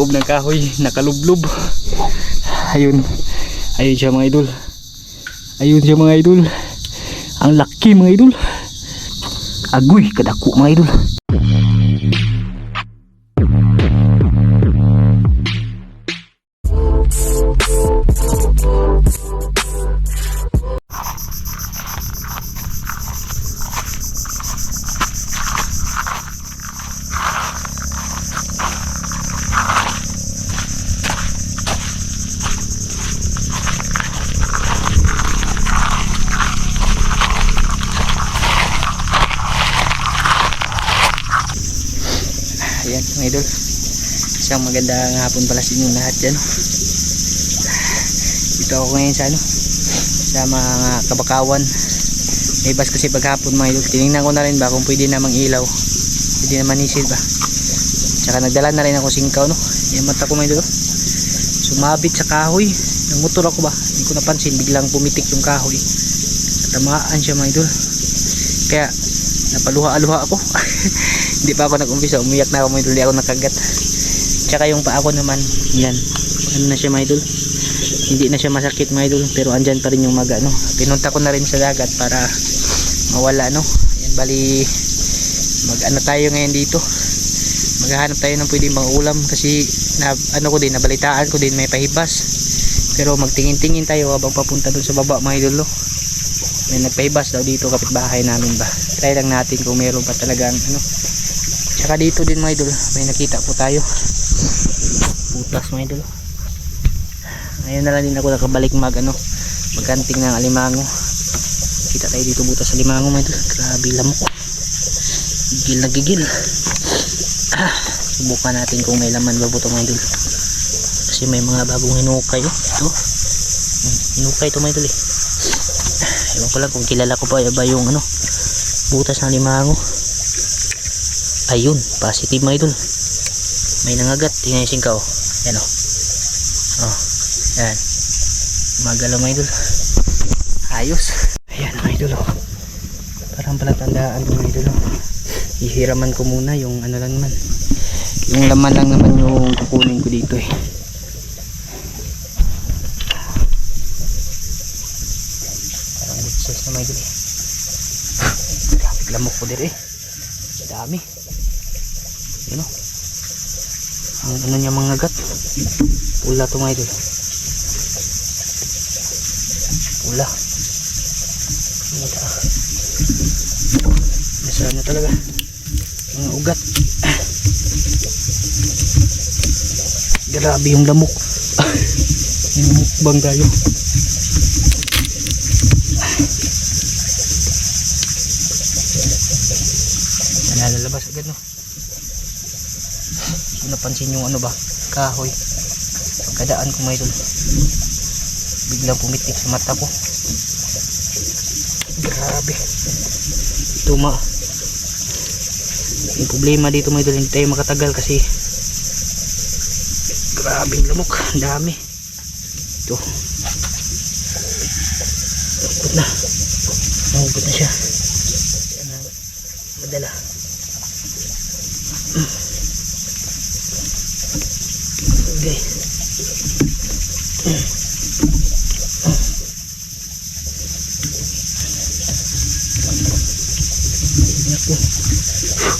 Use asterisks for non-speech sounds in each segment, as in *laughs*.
Loob ng kahoy, nakalublob. Ayun. Ayun siya mga idol. Ayun siya mga idol. Ang laki mga idol. Agoy, kadako mga idol. Ayan mga idol. Isang magandang hapon pala sa inyong lahat dyan. Dito ako ngayon sa ano, sa mga kabakawan. May bus kasi paghapon mga idol. Tinignan ko na rin ba kung pwede namang ilaw. Pwede naman isil ba. Tsaka nagdala na rin ako singkaw no. Yung mata ko mga idol. Sumabit sa kahoy. Ng motor ako ba. Hindi ko napansin. Biglang pumitik yung kahoy. Tamaan siya mga idol. Kaya napaluha-aluha ako. *laughs* Hindi pa ako nag-umpisa. Umiyak na ako idol. Hindi ako nakagat. Tsaka yung pa ako naman. Yan. Ano na siya mga idol. Hindi na siya masakit mga idol. Pero andyan pa rin yung maga. No? Pinunta ko na rin sa dagat para mawala. No? Yan bali mag ano tayo ngayon dito. Maghahanap tayo ng pwedeng pang ulam. Kasi na, ano ko din. Nabalitaan ko din may pahibas. Pero magtingin-tingin tayo habang papunta dun sa baba mga idol. No? may nagpahibas daw dito kapitbahay namin ba try lang natin kung meron pa talagang ano tsaka dito din mga idol may nakita po tayo. Putas mga idol. Ngayon na lang din ako nakabalik mag ano magkanting ng alimango. Kita tayo dito butas sa limango mga idol. Grabe lamok. Gigil na gigil. Ah, subukan natin kung may laman ba buto mga idol. Kasi may mga bagong hinukay oh. ito. Hinukay ito mga idol eh. Ewan ko lang kung kilala ko pa ba yung ano butas ng limango ayun positive mga idol. May nangagat. Tingnan yung singka oh. Yan oh. Oh yan magalaw mga idol. Ayos. Ayan mga idol oh. Parang palatandaan mga idol oh. Ihiraman ko muna yung ano lang naman. Yung laman lang naman yung kukunin ko dito eh. Parang size na mga idol eh. Lamok ko dir eh. Dami yun o ang ano niya mga gat? Pula to mga idol pula. Nasaan na talaga. Mga ugat. *coughs* Grabe yung lamok. *coughs* Mukbang tayo nalalabas agad no so, napansin yung ano ba kahoy. Pagkadaan ko may idol biglang pumitik sa mata ko. Grabe. Tuma yung problema dito may idol hindi tayo makatagal kasi grabe yung lamok. Dami. Ito. Nakupot na. Nakupot na siya. Madala. Okay. Naku.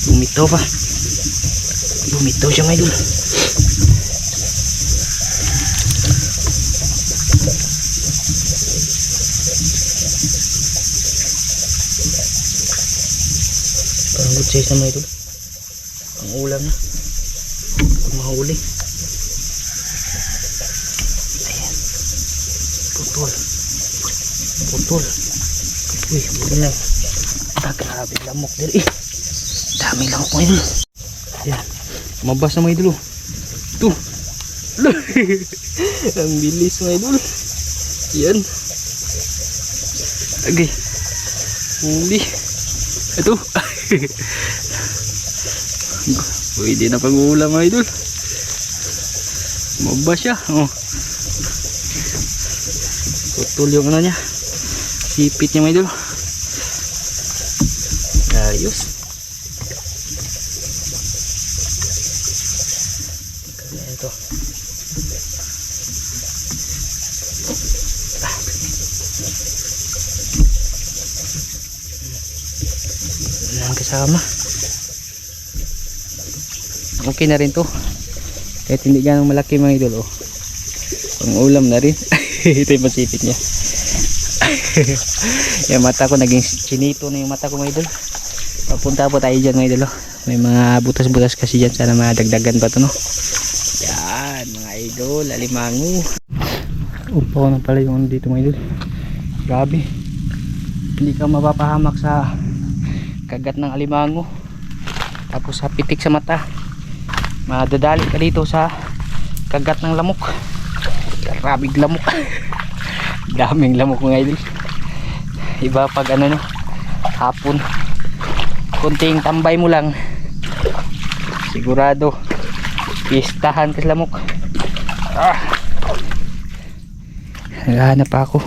Bumitaw pa. Bumitaw siya idol. Parang good size na mga idol. Ang ulam na. Pag mahuli. Putol. Putol. Uy, putol lang. Ah, grabe lamok din eh. Dami lamok mga idol. Ayan. Mabas na mga idol. oh. Ito. Ala. *laughs* Ang bilis mga idol. Yan. Okay. Huli. Ito. *laughs* Pwede na pag-ulam mga idol. Mabas siya. Oh. Putol yung ano niya. Sipit niya mga idol. Ayos. Ito. Wala kasama. Okay na rin to. Kahit hindi ganang malaki mga idol. Oh. Pang ulam na rin. *laughs* Ito yung masipit niya. *laughs* yung mata ko naging chinito na yung mata ko mga idol. Papunta po tayo dyan mga idol. Oh. May mga butas-butas kasi dyan. Sana madagdagan pa to no. Yan mga idol. Alimango. Upo na pala yung ano dito mga idol. Grabe. Hindi ka mapapahamak sa kagat ng alimango. Tapos sa pitik sa mata. Madadali ka dito sa kagat ng lamok. Karabig lamok. *laughs* Daming lamok mga idol. Iba pag ano no, hapon. Kunting tambay mo lang. Sigurado. Pistahan ka lamok. Ah. Naghahanap ako.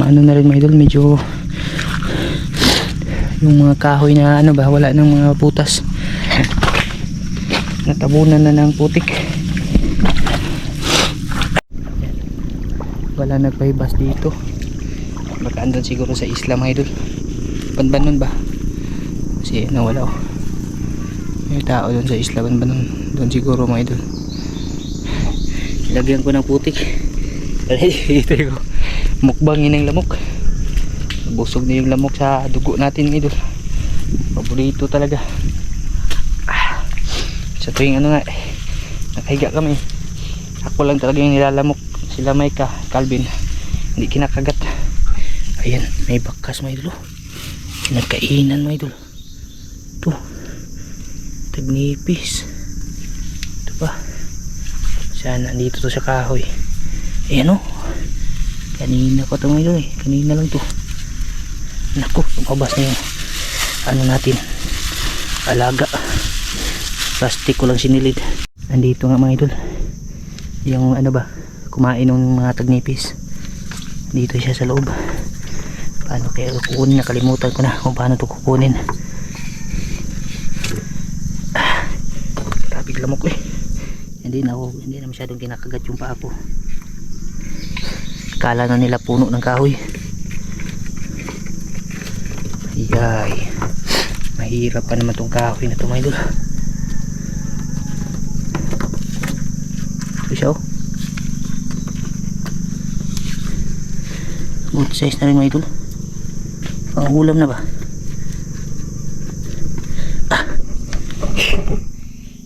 Maano na rin mga idol, medyo yung mga kahoy na ano ba, wala ng mga putas. Natabunan na ng putik. Wala nagpahibas dito. Baka andun siguro sa isla mga idol. Banbanon ba? Kasi nawala oh. May tao doon sa isla Banbanon. Doon siguro mga idol. Lagyan ko ng putik. *laughs* Ito yung mukbangin ng lamok. Busog na yung lamok sa dugo natin idol. Paborito talaga. Sa tuwing ano nga, nakahiga kami. Ako lang talaga yung nilalamok. Sila Maika, Calvin. Hindi kinakagat. Ayan, may bakas mga idol. oh. Kinagkainan mga idol. Ito. Tagnipis. Ito pa. Sana nandito to sa kahoy. Ayan o. Kanina pa ito mga idol eh. Kanina lang to. Naku, lumabas na yung ano natin. Alaga. Plastic ko lang sinilid. Nandito nga mga idol. Yung ano ba, kumain ng mga tagnipis. Dito siya sa loob. Paano kaya kukunin? Nakalimutan ko na kung paano to kukunin. Ah, Grabe lamok eh. Hindi na hindi na masyadong kinakagat yung paa ko. Kala na nila puno ng kahoy. Yay. Mahirap pa naman tong kahoy na to mga idol. Ito siya. Good size na rin mga idol. Pang ulam na ba? Ah!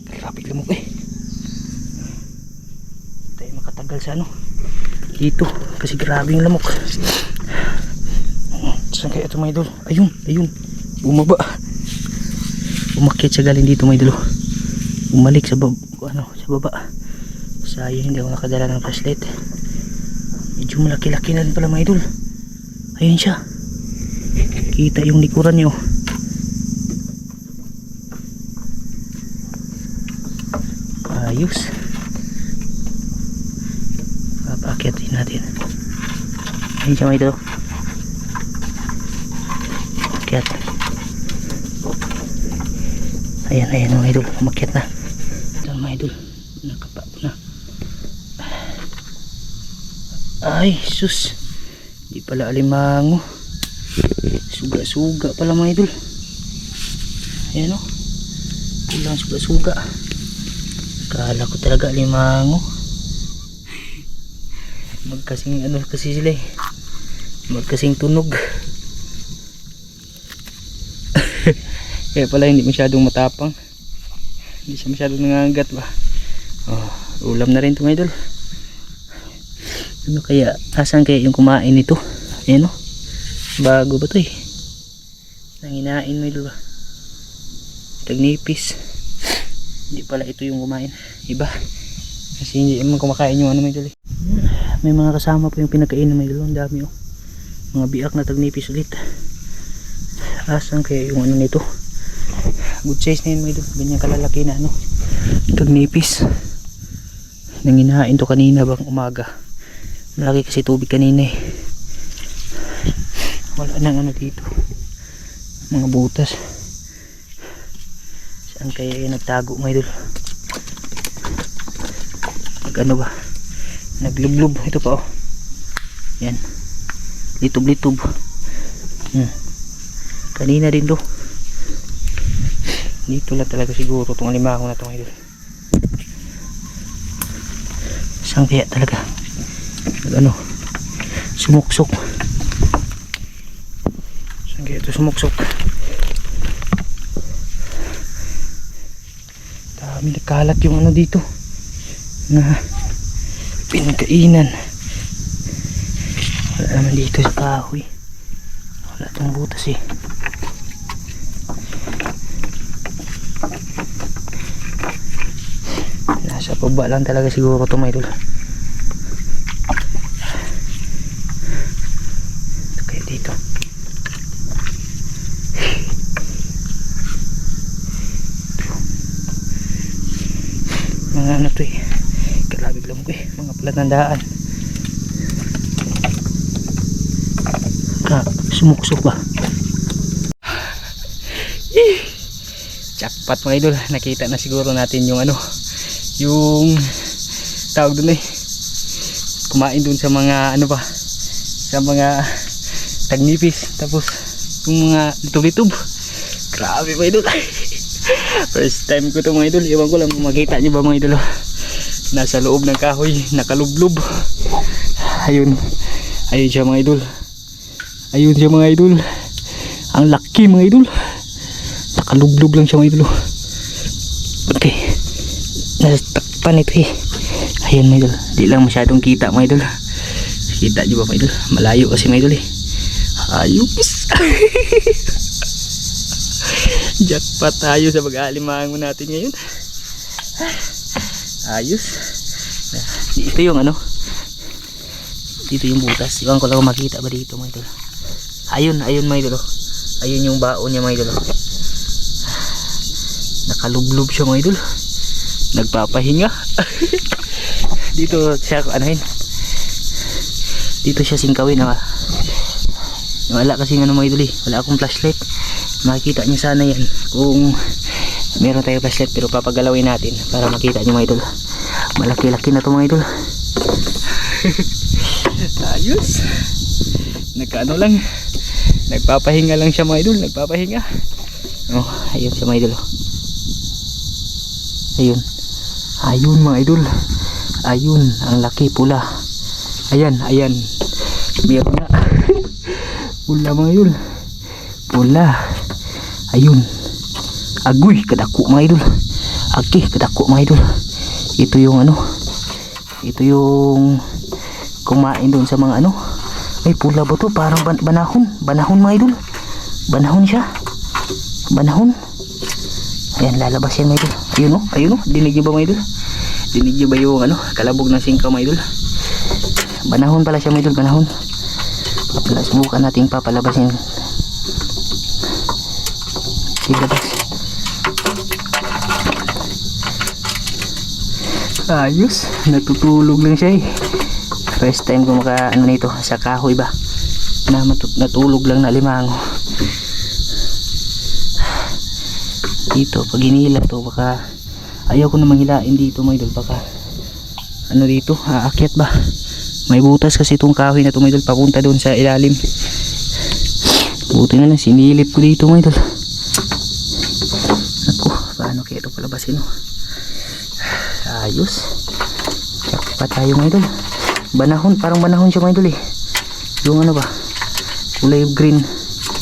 Grabe lamok eh. Hindi tayo makatagal sa ano. Dito. Kasi grabe yung lamok. Saan kaya ito mga idol? Ayun, ayun. Bumaba. Umakyat siya galing dito mga idol. Umalik sa baba, ano, sa baba. Sayang hindi ako nakadala ng flashlight. Medyo malaki-laki na rin pala mga idol. Ayun siya. Kita yung likuran niyo. Ayos. Papakyatin natin. Ayun siya mga idol. Akyat. Ayan, ayan mga idol. Umakyat na. Ito mga idol. Nakapa na. Ay, sus. Di pala alimango. Suga-suga pala mga idol. Ayan o. Pulang suga-suga. Kala ko talaga alimango. Magkasing ano kasi sila eh. Magkasing tunog. *laughs* Kaya pala hindi masyadong matapang. Hindi siya masyadong nangangagat ba. Oh, ulam na rin ito mga idol. Ano kaya, asan kaya yung kumain nito? Ayan o. Bago ba to eh? Nanginain mo idol ba? Tagnipis. Hindi pala ito yung kumain. Iba. Kasi hindi naman kumakain yung ano idol eh. May mga kasama pa yung pinakain mga idol. Ang dami oh. Mga biak na tagnipis ulit. Asan kaya yung ano nito? Good size na yun mga idol. Ganyan kalalaki na ano. Tagnipis. Nanginain to kanina bang umaga. Malaki kasi tubig kanina eh. Wala nang ano dito. Mga butas. Saan kaya yung nagtago mga idol? Nag ano ba? Naglublob. Ito pa oh. Yan. Litob-litob. Hmm. Kanina din do. Dito lang talaga siguro itong alimango na ito mga idol. Saan kaya talaga? Ano? Sumuksok. Kaya ito sumuksok? Dami nagkalat yung ano dito. Na pinagkainan. Wala naman dito sa kahoy. Wala itong butas eh. Nasa baba lang talaga siguro ito may idol. Ito kaya dito. Mga ano to eh. Kalabig lang ko eh. Mga palatandaan. Ka, sumuksok ba? Jackpot mga idol. Nakita na siguro natin yung ano. Yung tawag dun eh. Kumain dun sa mga ano ba. Sa mga tagnipis. Tapos yung mga litob-litob. Grabe mga idol. *laughs* First time ko to mga idol. Iwan ko lang kung makita nyo ba mga idol. oh. Nasa loob ng kahoy. Nakalublob. Ayun. Ayun siya mga idol. Ayun siya mga idol. Ang laki mga idol. Nakalublob lang siya mga idol. Okay. Nasa takpan ito eh. Ayan mga idol. Di lang masyadong kita mga idol. Kita nyo ba mga idol? Malayo kasi mga idol eh. Ayos. *laughs* Jackpot tayo sa pag-aalimango natin ngayon. Ayos. Ito yung ano. Dito yung butas. Iwan ko lang makita ba dito mga idol. Ayun, ayun mga idol. oh. Ayun yung baon niya mga idol. oh. Nakalublob siya mga idol. Nagpapahinga. *laughs* dito siya anahin. Dito siya singkawin ha. Wala kasi ano mga idol eh. Wala akong flashlight makikita nyo sana yan kung meron tayo flashlight pero papagalawin natin para makita nyo mga idol. Malaki-laki na to mga idol. *laughs* Ayos. Nagkaano lang. Nagpapahinga lang siya mga idol. Nagpapahinga. Oh ayun siya mga idol. Ayun. Ayun mga idol. Ayun ang laki pula. Ayan ayan. Meron na. *laughs* Pula mga idol. Pula. Ayun agoy kadako mga idol agi kadako mga idol ito yung ano ito yung kumain doon sa mga ano ay pula ba to parang ban banahon banahon mga idol banahon siya. Banahon ayan lalabas yan mga idol ayun o ayun o dinig nyo ba mga idol dinig nyo ba yung ano? Kalabog ng singkaw mga idol banahon pala siya mga idol banahon Papala, subukan natin papalabasin. Ilabas ayos natutulog lang siya eh. First time ko maka ano nito sa kahoy ba? Na natulog lang na limango. Dito pag inila to baka ayaw ko na manghilain dito mga idol baka ano dito aakyat ba? May butas kasi itong kahoy na to mga idol papunta doon sa ilalim. Buti na lang sinilip ko dito mga idol ako paano kaya ito palabasin oh? Ayos. Pa tayo mga idol. Banahon parang banahon siya mga idol eh. Yung ano ba? Kulay green.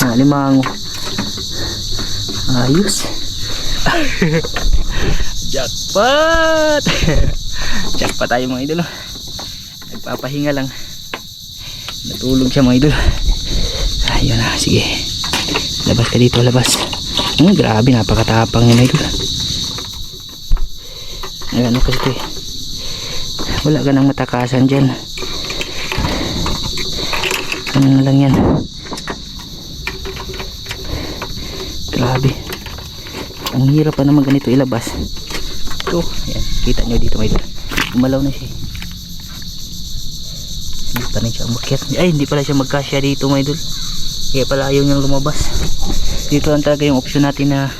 Na limango. Ayos. *laughs* Jackpot! *laughs* Jackpot tayo mga idol oh. nagpapahinga lang. Natulog siya mga idol. Ayun na sige. Labas ka dito labas. Hmm, grabe napakatapang niya mga idol ay ano kasi eh. Wala ka nang matakasan dyan. Ano na lang yan? Grabe. Ang hirap pa naman ganito ilabas. Ito yan kita nyo dito may umalaw na siya eh. hindi pa rin siya umakyat. Ay hindi pala siya magkasya dito mga idol. Kaya pala ayaw niyang lumabas. Dito lang talaga yung option natin na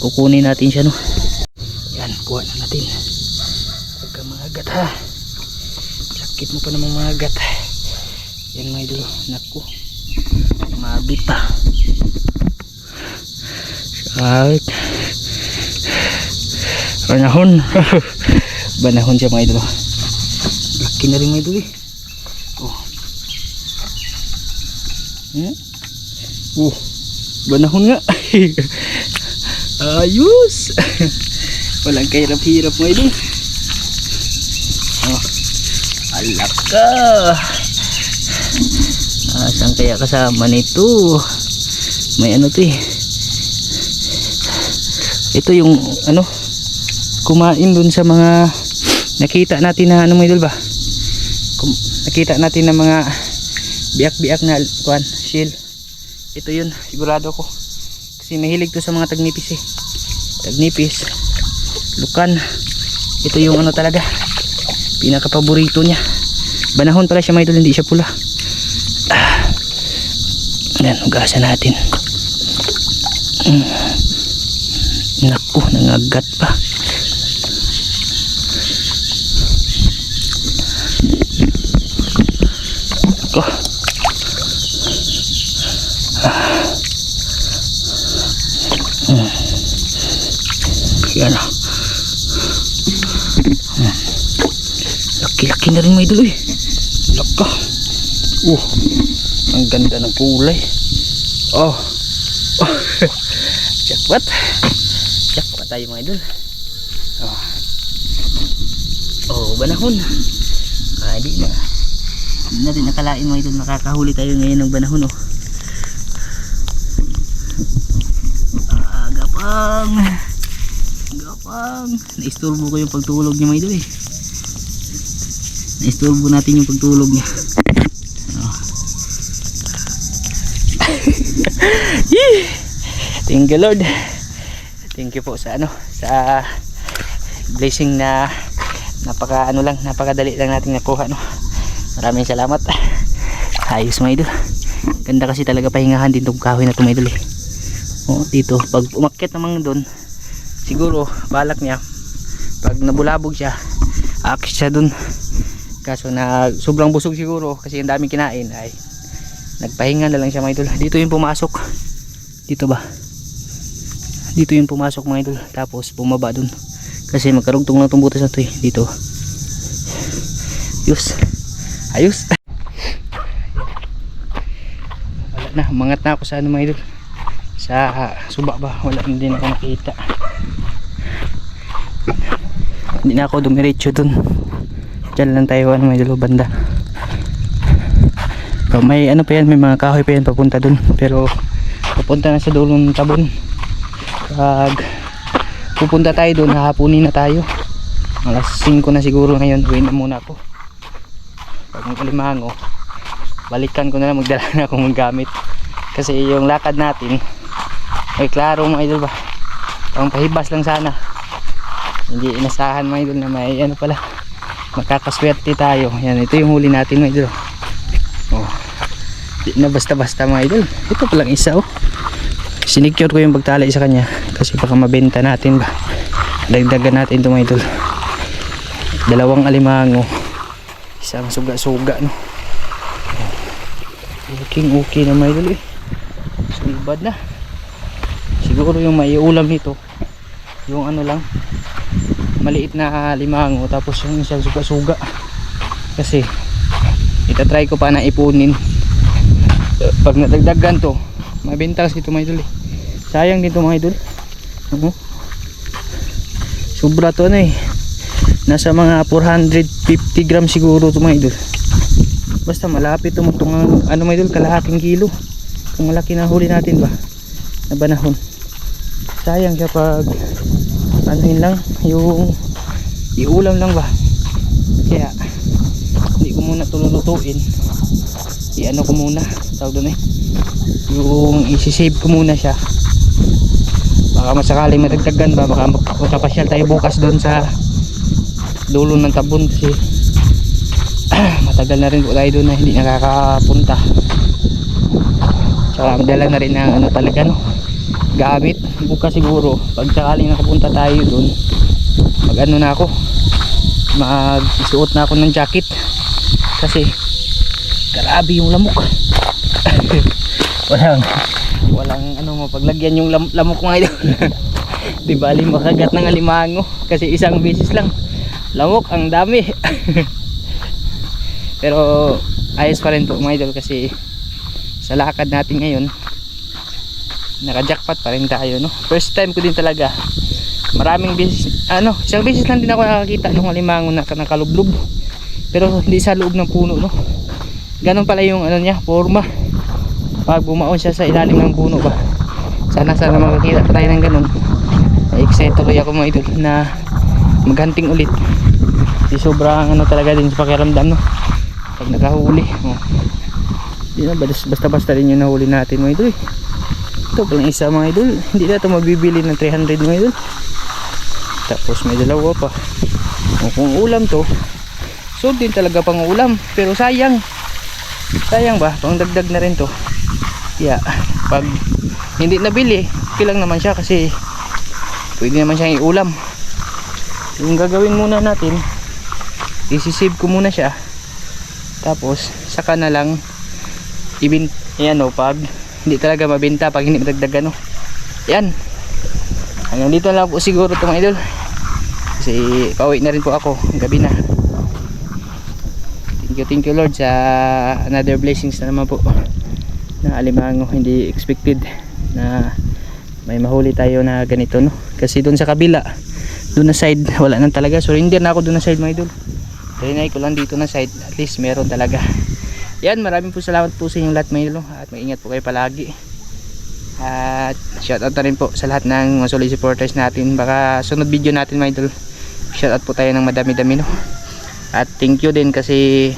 kukunin natin siya no kuha na natin huwag kang mga agat ha? Sakit mo pa namang mga agat yan mga idol naku. Mabit pa. Sakit. Banahon. *laughs* Banahon siya mga idol laki na rin mga idol eh. Oh. Hmm? oh. Banahon nga. *laughs* Ayos *laughs* walang kahirap-hirap mga idol oh alaka ah, saan kaya kasama nito? May ano to eh. Ito yung ano kumain dun sa mga nakita natin na ano mga idol ba? Kum- nakita natin na mga biyak-biyak na kuan shell. Ito yun sigurado ko kasi mahilig to sa mga tagnipis eh. Tagnipis lukan. Ito yung ano talaga pinaka paborito niya. Banahon pala siya mga idol hindi siya pula. Ah. yan natin. Mm. naku nangagat pa ko Yan ah. Hmm. Laki-laki na rin may idol. Laka. Uh, ang ganda ng kulay. Oh. oh. *laughs* Jackpot. Jackpot tayo mga idol. Oh. Oh, banahon. Ah, di na. Hindi natin nakalain mga idol nakakahuli tayo ngayon ng banahon oh. Ah, gapang. Gapang. Naisturbo ko yung pagtulog niya mga idol eh. Naisturbo natin yung pagtulog niya. *laughs* Oh. Thank you Lord. Thank you po sa ano sa blessing na napaka ano lang napakadali lang nating nakuha no. Maraming salamat. Ayos mga idol. Ganda kasi talaga pahingahan din tong kahoy na to mga idol eh. Oh, dito pag umakyat naman doon siguro balak niya pag nabulabog siya aakit siya doon kaso na sobrang busog siguro kasi ang daming kinain. Ay nagpahinga na lang siya mga idol. Dito yung pumasok. Dito ba? Dito yung pumasok mga idol. Tapos bumaba dun. Kasi magkarugtong lang itong butas na to eh. Dito. Ayos. Ayos. Wala na. Mangat na ako sa ano mga idol. Sa suba ba? Wala. Na ako nakita. Hindi na ako dumiretso dun dyan lang tayo ano mga idol banda So, may ano pa yan, may mga kahoy pa yan papunta dun. Pero papunta na sa dulo ng tabon. Pag pupunta tayo dun, hahapunin na tayo. Alas 5 na siguro ngayon, uwi na muna ako. Pag magkalimango, balikan ko na lang, magdala na akong gamit. Kasi yung lakad natin, ay klaro mga idol ba? Pang pahibas lang sana. Hindi inasahan mga idol na may ano pala, makakaswerte tayo. Yan, ito yung huli natin mga idol. Oh. Na basta-basta mga idol. Ito palang isa oh. Sinicure ko yung pagtali sa kanya kasi baka mabenta natin ba. Dagdagan natin ito mga idol. Dalawang alimango. Isang suga-suga no. Okay, okay na mga idol eh. Sulbad na. Siguro yung maiulam nito yung ano lang maliit na limango tapos yung isang suga-suga. Kasi itatry ko pa na ipunin. Pag nadagdagan to mabenta kasi ito mga idol eh. sayang dito mga idol. Uh sobra to ano eh. Nasa mga 450 gram siguro to mga idol. Basta malapit to itong ano mga idol kalahating kilo. Kung malaki na huli natin ba? Na banahon. Sayang siya pag ano yun lang? Yung iulam lang ba? Kaya hindi ko muna tululutuin i-ano ko muna tawag doon eh. Yung isi-save ko muna siya. Baka masakaling madagdagan ba? Baka mag- makapasyal tayo bukas doon sa dulo ng tabon kasi *clears throat* matagal na rin tayo doon na hindi nakakapunta. Tsaka madala na rin ng ano talaga no gamit. Bukas siguro pag sakaling nakapunta tayo doon mag ano na ako magsuot na ako ng jacket. Kasi grabe yung lamok. *laughs* Walang walang ano mo paglagyan yung lam, lamok mga idol *laughs* di bali makagat ng alimango kasi isang beses lang lamok ang dami. *laughs* Pero ayos pa rin po mga idol kasi sa lakad natin ngayon naka-jackpot pa rin tayo no? First time ko din talaga. Maraming beses ano isang beses lang din ako nakakita ng alimango na nakalublob pero hindi sa loob ng puno no? Ganun pala yung ano niya forma. Pag bumaon siya sa ilalim ng puno ba? Sana sana makakita tayo ng ganun. Excited tuloy ako mga idol na maghunting ulit. Di sobrang ano talaga din sa pakiramdam no? Pag nakahuli oh. di na basta basta rin yung nahuli natin mga idol eh. Ito palang isa mga idol. Hindi na ito mabibili ng 300 mga idol tapos may dalawa pa. Kung ulam to so din talaga pang ulam. Pero sayang. Sayang ba? Pang dagdag na rin to. Yeah. Pag hindi nabili okay lang naman siya kasi pwede naman siyang iulam. Yung gagawin muna natin isisave ko muna siya. Tapos saka na lang ibin yan o pag hindi talaga mabenta pag hindi madagdag ano yan. Hanggang dito lang po siguro ito mga idol. Kasi pauwi na rin po ako. Gabi na. Thank you thank you Lord sa another blessings na naman po na alimango hindi expected na may mahuli tayo na ganito no? Kasi doon sa kabila doon na side wala nang talaga. Hindi na ako doon na side mga idol. Trinay ko lang dito na side. At least meron talaga yan maraming po salamat po sa inyong lahat idol at mag-ingat po kayo palagi. At shoutout na rin po sa lahat ng mga solid supporters natin. Baka sunod video natin mga idol shoutout po tayo ng madami dami no? At thank you din kasi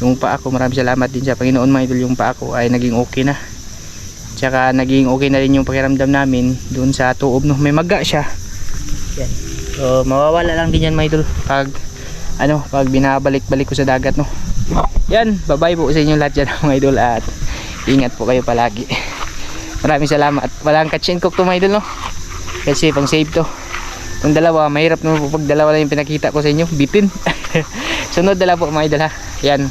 yung pa ako maraming salamat din sa Panginoon mga idol. Yung pa ako ay naging okay na. Tsaka naging okay na rin yung pakiramdam namin dun sa tuob no? May maga siya. Yan. So mawawala lang din yan mga idol pag ano pag binabalik-balik ko sa dagat no yan bye bye po sa inyo lahat dyan *laughs* mga idol at ingat po kayo palagi. Maraming salamat. Walang catch and cook to mga idol no? Kasi pang save to. Itong dalawa mahirap naman po pag dalawa lang yung pinakita ko sa inyo. Bitin *laughs* sunod dala po mga idol ha? Yan